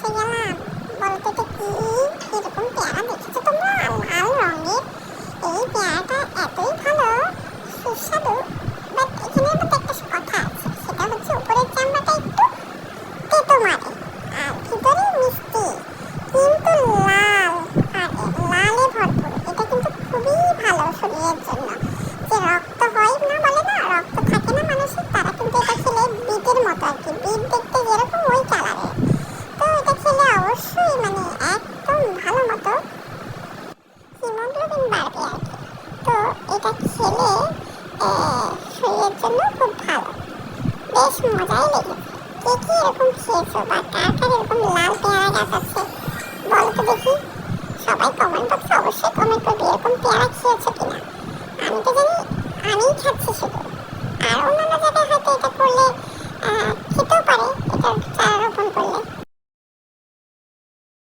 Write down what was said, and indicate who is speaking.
Speaker 1: বসে গেলাম। বলতো এটা কি এরকম পেয়ারা দেখেছ তোমরা? লাল রঙের। এই পেয়ারাটা এতই ভালো, সুস্বাদু। বাট এখানে মধ্যে একটা কথা আছে, সেটা হচ্ছে উপরের চামড়াটা একটু তেতো মারে, আর ভিতরে মিষ্টি, কিন্তু লাল, আর, লালে ভরপুর। এটা কিন্তু খুবই ভালো শরীরের জন্য। যে রক্ত হয় না বলে না, রক্ত থাকে না মানুষের, তারা কিন্তু এটা খেলে বিটের মতো আর কি, বিট দেখতে যেরকম ওই কালারের তো এটা খেলে অবশ্যই মানে একদম ভালো মতো হিমোগ্লোবিন বাড়বে আর কি তো এটা খেলে শরীরের জন্য খুব ভালো। বেশ মজাই লেগেছে। কে কি এরকম খেয়েছো বা কার কার এরকম লাল পেয়ারা গাছ আছে? বলো দেখি, সবাই কমেন্ট বক্সে অবশ্যই কমেন্ট করবে এরকম পেয়ারা কিনা? আমি তো জানি আমিই খাচ্ছি শুধু।